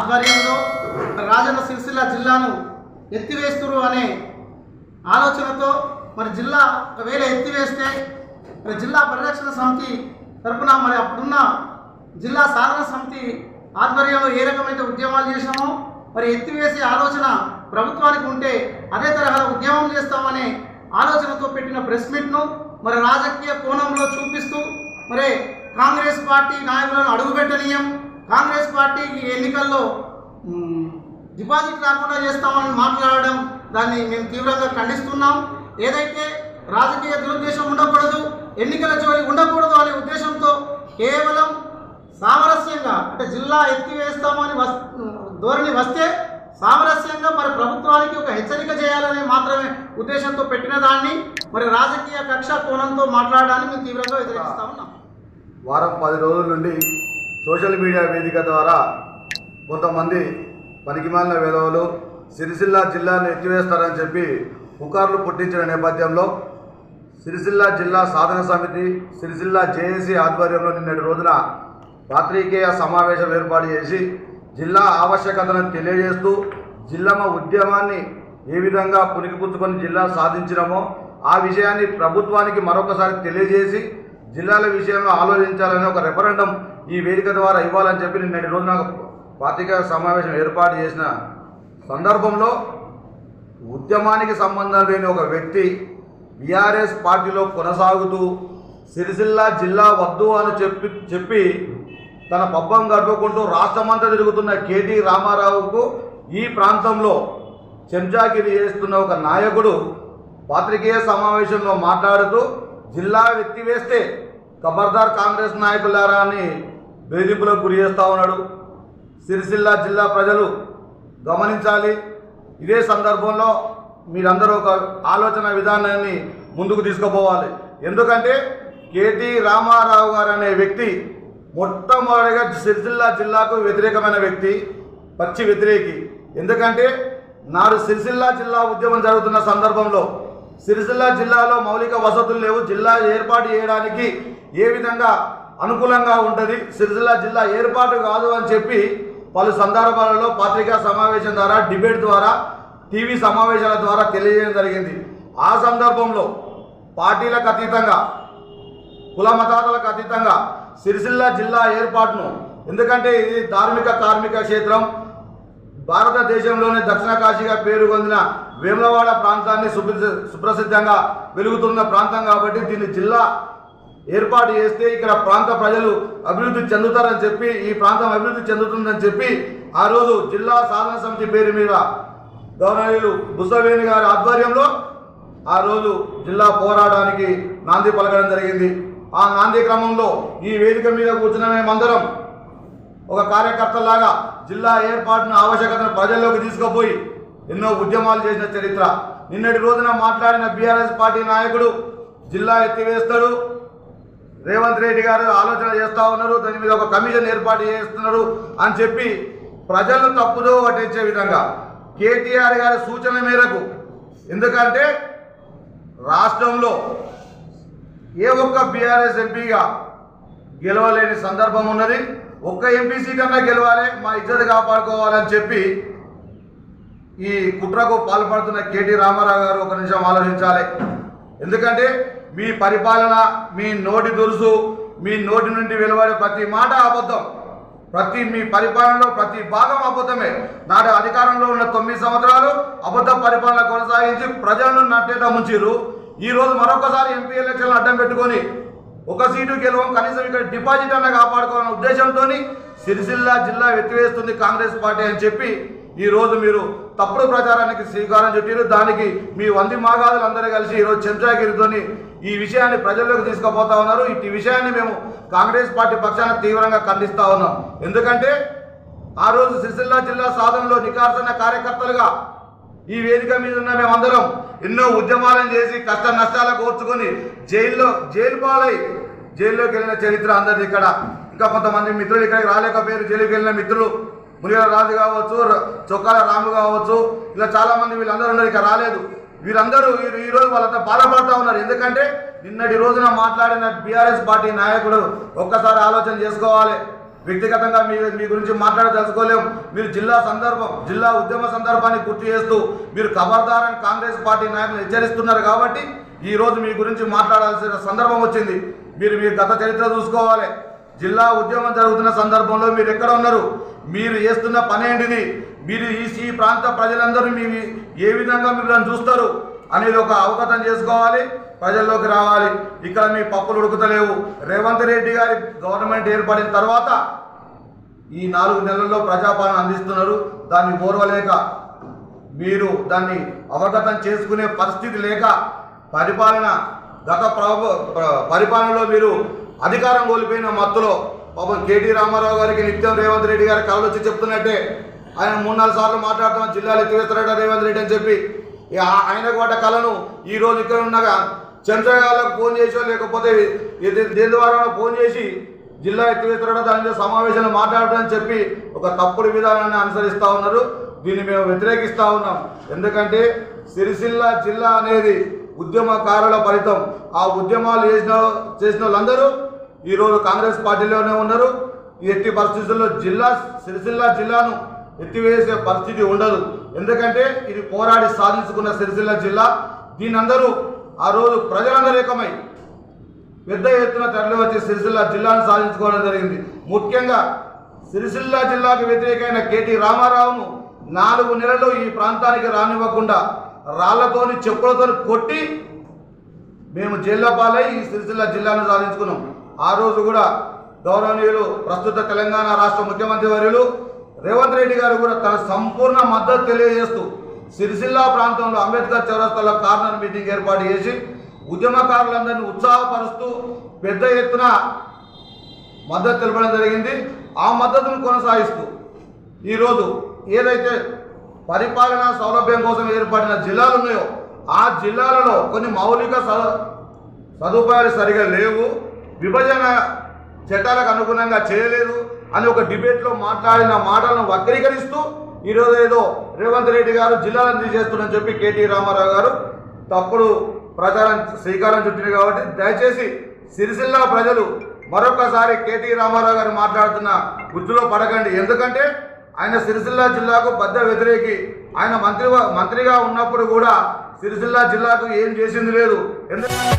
ఆధ్వర్యంలో రాజన్న సిరిసిల్ల జిల్లాను ఎత్తివేస్తురు అనే ఆలోచనతో మరి జిల్లా ఒకవేళ ఎత్తివేస్తే మరి జిల్లా పరిరక్షణ సమితి తరఫున మరి అప్పుడున్న జిల్లా సాధన సమితి ఆధ్వర్యంలో ఏ రకమైన ఉద్యమాలు చేశామో మరి ఎత్తివేసే ఆలోచన ప్రభుత్వానికి ఉంటే అదే తరహా ఉద్యమం చేస్తామనే ఆలోచనతో పెట్టిన ప్రెస్ మీట్ను మరి రాజకీయ కోణంలో చూపిస్తూ మరి కాంగ్రెస్ పార్టీ నాయకులను అడుగుపెట్టనీయం. కాంగ్రెస్ పార్టీ ఈ ఎన్నికల్లో డిపాజిట్ రాకుండా చేస్తామని మాట్లాడడం దాన్ని మేము తీవ్రంగా ఖండిస్తున్నాం. ఏదైతే రాజకీయ దురుద్దేశం ఉండకూడదు ఎన్నికల జోలి ఉండకూడదు అనే ఉద్దేశంతో కేవలం సామరస్యంగా అంటే జిల్లా ఎత్తివేస్తామని వస్ ధోరణి వస్తే సామరస్యంగా మరి ప్రభుత్వానికి ఒక హెచ్చరిక చేయాలని మాత్రమే ఉద్దేశంతో పెట్టిన దాన్ని మరి రాజకీయ కక్ష కోణంతో మాట్లాడడానికి మేము తీవ్రంగా వ్యతిరేకిస్తా ఉన్నాం వారం పది రోజుల నుండి సోషల్ మీడియా వేదిక ద్వారా కొంతమంది పనికిమాలిన విధవలు సిరిసిల్ల జిల్లాను ఎత్తివేస్తారని చెప్పి పుకార్లు పుట్టించిన నేపథ్యంలో సిరిసిల్ల జిల్లా సాధన సమితి సిరిసిల్ల జేఏసీ ఆధ్వర్యంలో నిన్నటి రోజున పాత్రికేయ సమావేశం ఏర్పాటు చేసి జిల్లా ఆవశ్యకతను తెలియజేస్తూ జిల్లమ ఉద్యమాన్ని ఏ విధంగా పునికిపుచ్చుకొని జిల్లా సాధించినామో ఆ విషయాన్ని ప్రభుత్వానికి మరొకసారి తెలియజేసి జిల్లాల విషయంలో ఆలోచించాలని ఒక రెఫరెండం ఈ వేదిక ద్వారా ఇవ్వాలని చెప్పి నిన్నటి రోజున ఒక సమావేశం ఏర్పాటు చేసిన సందర్భంలో ఉద్యమానికి సంబంధం లేని ఒక వ్యక్తి బీఆర్ఎస్ పార్టీలో కొనసాగుతూ సిరిసిల్ల జిల్లా వద్దు అని చెప్పి చెప్పి తన పబ్బం గడుపుకుంటూ రాష్ట్రమంతా తిరుగుతున్న కేటీ రామారావుకు ఈ ప్రాంతంలో చెంచాగిరి చేస్తున్న ఒక నాయకుడు పాత్రికేయ సమావేశంలో మాట్లాడుతూ జిల్లా ఎత్తివేస్తే ఖబర్దార్ కాంగ్రెస్ నాయకులారా అని బెదిరింపులకు గురి చేస్తూ ఉన్నాడు. సిరిసిల్ల జిల్లా ప్రజలు గమనించాలి. ఇదే సందర్భంలో మీరందరూ ఒక ఆలోచన విధానాన్ని ముందుకు తీసుకుపోవాలి. ఎందుకంటే కేటీ రామారావు గారు అనే వ్యక్తి మొట్టమొదటిగా సిరిసిల్ల జిల్లాకు వ్యతిరేకమైన వ్యక్తి పచ్చి వ్యతిరేకి. ఎందుకంటే నాడు సిరిసిల్ల జిల్లా ఉద్యమం జరుగుతున్న సందర్భంలో సిరిసిల్ల జిల్లాలో మౌలిక వసతులు లేవు. జిల్లా ఏర్పాటు చేయడానికి ఏ విధంగా అనుకూలంగా ఉంటుంది. సిరిసిల్ల జిల్లా ఏర్పాటు కాదు అని చెప్పి పలు సందర్భాలలో పత్రికా సమావేశం ద్వారా డిబేట్ ద్వారా టీవీ సమావేశాల ద్వారా తెలియజేయడం జరిగింది. ఆ సందర్భంలో పార్టీలకు అతీతంగా కుల మతాలకు అతీతంగా సిరిసిల్ల జిల్లా ఏర్పాటును ఎందుకంటే ఇది ధార్మిక కార్మిక క్షేత్రం భారతదేశంలోనే దక్షిణ కాశీగా పేరు పొందిన వేములవాడ ప్రాంతాన్ని సుప్రసిద్ధంగా వెలుగుతున్న ప్రాంతం కాబట్టి దీన్ని జిల్లా ఏర్పాటు చేస్తే ఇక్కడ ప్రాంత ప్రజలు అభివృద్ధి చెందుతారని చెప్పి ఈ ప్రాంతం అభివృద్ధి చెందుతుందని చెప్పి ఆ రోజు జిల్లా సాధన సమితి పేరు మీద గౌరవీయులు బుసవేణి గారి ఆధ్వర్యంలో ఆ రోజు జిల్లా పోరాటానికి నాంది పలకడం జరిగింది. ఆ నాంది క్రమంలో ఈ వేదిక మీద కూర్చున్న మేమందరం ఒక కార్యకర్తలాగా జిల్లా ఏర్పాటును ఆవశ్యకతను ప్రజల్లోకి తీసుకుపోయి ఎన్నో ఉద్యమాలు చేసిన చరిత్ర. నిన్నటి రోజున మాట్లాడిన బీఆర్ఎస్ పార్టీ నాయకుడు జిల్లా ఎత్తివేస్తాడు. రేవంత్ రెడ్డి గారు ఆలోచన చేస్తూ ఉన్నారు దాని మీద ఒక కమిషన్ ఏర్పాటు చేస్తున్నారు అని చెప్పి ప్రజలను తప్పుదో పట్టించే విధంగా కేటీఆర్ గారి సూచన మేరకు. ఎందుకంటే రాష్ట్రంలో ఏ ఒక్క బీఆర్ఎస్ ఎంపీగా గెలవలేని సందర్భం ఉన్నది. ఒక్క ఎంపీ సీట్ అన్నా గెలవాలి మా ఇజ్జత కాపాడుకోవాలని చెప్పి ఈ కుట్రకు పాల్పడుతున్న కేటీ రామారావు గారు ఒక నిమిషం ఆలోచించాలి. ఎందుకంటే మీ పరిపాలన మీ నోటి దురుసు మీ నోటి నుండి వెలువడే ప్రతి మాట అబద్ధం. ప్రతి మీ పరిపాలనలో ప్రతి భాగం అబద్ధమే. నాటి అధికారంలో ఉన్న తొమ్మిది సంవత్సరాలు అబద్ధ పరిపాలన కొనసాగించి ప్రజలను నట్టేట ముంచిరు ఈరోజు మరొకసారి ఎంపీ ఎలక్షన్లు అడ్డం పెట్టుకొని ఒక సీటు గెలవం కనీసం ఇక్కడ డిపాజిట్ అన్న కాపాడుకోవాలనే ఉద్దేశంతో సిరిసిల్ల జిల్లా ఎత్తివేస్తుంది కాంగ్రెస్ పార్టీ అని చెప్పి ఈరోజు మీరు తప్పుడు ప్రచారానికి శ్రీకారం చుట్టారు. దానికి మీ వంది మాగాదులు అందరూ కలిసి ఈరోజు చెంచాగిరితోని ఈ విషయాన్ని ప్రజల్లోకి తీసుకుపోతా ఉన్నారు. ఇట్టి విషయాన్ని మేము కాంగ్రెస్ పార్టీ పక్షాన తీవ్రంగా ఖండిస్తా ఉన్నాం. ఎందుకంటే ఆ రోజు సిరిసిల్ల జిల్లా సాధనలో నికార్సన కార్యకర్తలుగా ఈ వేదిక మీద ఉన్న మేమందరం ఎన్నో ఉద్యమాలను చేసి కష్ట నష్టాలకు ఓర్చుకొని జైల్లో జైలు పాలై జైల్లోకి వెళ్ళిన చరిత్ర అందరిది ఇక్కడ. ఇంకా కొంతమంది మిత్రులు ఇక్కడికి రాలేకపోయారు. జైలుకి వెళ్ళిన మిత్రులు మునిగల రాజు కావచ్చు చొక్కాల రాము కావచ్చు ఇలా చాలా మంది వీళ్ళందరూ ఉన్నారు ఇక రాలేదు. వీరందరూ ఈ- వాళ్ళంతా బాధపడతా ఉన్నారు. ఎందుకంటే నిన్నటి రోజున మాట్లాడిన బీఆర్ఎస్ పార్టీ నాయకుడు ఒక్కసారి ఆలోచన చేసుకోవాలి. వ్యక్తిగతంగా మీ మీ గురించి మాట్లాడదలుచుకోలేము మీరు జిల్లా సందర్భం జిల్లా ఉద్యమ సందర్భాన్ని గుర్తు చేస్తూ మీరు ఖబర్దారని కాంగ్రెస్ పార్టీ నాయకులు హెచ్చరిస్తున్నారు కాబట్టి ఈరోజు మీ గురించి మాట్లాడాల్సిన సందర్భం వచ్చింది. మీరు మీ గత చరిత్ర చూసుకోవాలి. జిల్లా ఉద్యమం జరుగుతున్న సందర్భంలో మీరు ఎక్కడ ఉన్నారు? మీరు చేస్తున్న పని ఏంటిది? మీరు ఈ ఈ ప్రాంత ప్రజలందరూ మీ ఏ విధంగా మిమ్మల్ని చూస్తారు అనేది ఒక అవగతం చేసుకోవాలి ప్రజల్లోకి రావాలి. ఇక్కడ మీ పప్పులు ఉడుకుతలేవు. రేవంత్ రెడ్డి గారి గవర్నమెంట్ ఏర్పడిన తర్వాత ఈ నాలుగు నెలల్లో ప్రజాపాలన అందిస్తున్నారు. దాన్ని ఓర్వలేక మీరు దాన్ని అవగతం చేసుకునే పరిస్థితి లేక పరిపాలన గత ప్ర- పరిపాలనలో మీరు అధికారం కోల్పోయిన మత్తులో పాపం కేటీ రామారావు గారికి నిత్యం రేవంత్ రెడ్డి గారి కళలు వచ్చి చెప్తున్నట్టే ఆయన మూడు నాలుగు సార్లు మాట్లాడుతున్న జిల్లాలు ఎత్తివేస్తారట రేవంత్ రెడ్డి అని చెప్పి. ఆ- ఆయనకు వాట కళను ఈ రోజు ఇక్కడ ఉండగా చంద్రగాలకు ఫోన్ చేసో లేకపోతే ఇది- దేని ద్వారా ఫోన్ చేసి జిల్లా ఎత్తివేస్తారట దాని మీద సమావేశంలో మాట్లాడటం చెప్పి ఒక తప్పుడు విధానాన్ని అనుసరిస్తూ ఉన్నారు. దీన్ని మేము వ్యతిరేకిస్తూ ఉన్నాం. ఎందుకంటే సిరిసిల్ల జిల్లా అనేది ఉద్యమకారుల ఫలితం. ఆ ఉద్యమాలు చేసిన చేసిన వాళ్ళందరూ ఈరోజు కాంగ్రెస్ పార్టీలోనే ఉన్నారు. ఈ ఎట్టి పరిస్థితుల్లో జిల్లా సిరిసిల్ల జిల్లాను ఎత్తివేసే పరిస్థితి ఉండదు. ఎందుకంటే ఇది పోరాడి సాధించుకున్న సిరిసిల్ల జిల్లా. దీని అందరూ ఆ రోజు ప్రజలందరూ ఏకమై పెద్ద ఎత్తున తరలి వచ్చి సిరిసిల్ల జిల్లాను సాధించుకోవడం జరిగింది. ముఖ్యంగా సిరిసిల్ల జిల్లాకు వ్యతిరేకమైన కేటీ రామారావును నాలుగు నెలలు ఈ ప్రాంతానికి రానివ్వకుండా రాళ్ళతోని చెప్పులతోని కొట్టి మేము జైల్లో పాలై ఈ సిరిసిల్ల జిల్లాను సాధించుకున్నాం. ఆ రోజు కూడా గౌరవనీయులు ప్రస్తుత తెలంగాణ రాష్ట్ర ముఖ్యమంత్రి వర్యులు రేవంత్ రెడ్డి గారు కూడా తన సంపూర్ణ మద్దతు తెలియజేస్తూ సిరిసిల్ల ప్రాంతంలో అంబేద్కర్ చౌరస్తాలో కార్నర్ మీటింగ్ ఏర్పాటు చేసి ఉద్యమకారులందరినీ ఉత్సాహపరుస్తూ పెద్ద ఎత్తున మద్దతు తెలపడం జరిగింది. ఆ మద్దతును కొనసాగిస్తూ ఈరోజు ఏదైతే పరిపాలనా సౌలభ్యం కోసం ఏర్పడిన జిల్లాలు ఉన్నాయో ఆ జిల్లాలలో కొన్ని మౌలిక స- సదుపాయాలు సరిగా లేవు. విభజన చట్టాలకు అనుగుణంగా చేయలేదు అని ఒక డిబేట్లో మాట్లాడిన మాటలను వక్రీకరిస్తూ ఈరోజు ఏదో రేవంత్ రెడ్డి గారు జిల్లాలను తీసేస్తుందని చెప్పి కేటీ రామారావు గారు తప్పుడు ప్రచారం శ్రీకారం చుట్టింది కాబట్టి దయచేసి సిరిసిల్ల ప్రజలు మరొకసారి కేటీ రామారావు గారు మాట్లాడుతున్న గుర్తులో పడకండి. ఎందుకంటే ఆయన సిరిసిల్ల జిల్లాకు బద్ద వ్యతిరేకి. ఆయన మంత్రి మంత్రిగా ఉన్నప్పుడు కూడా సిరిసిల్ల జిల్లాకు ఏం చేసింది లేదు. ఎందుకంటే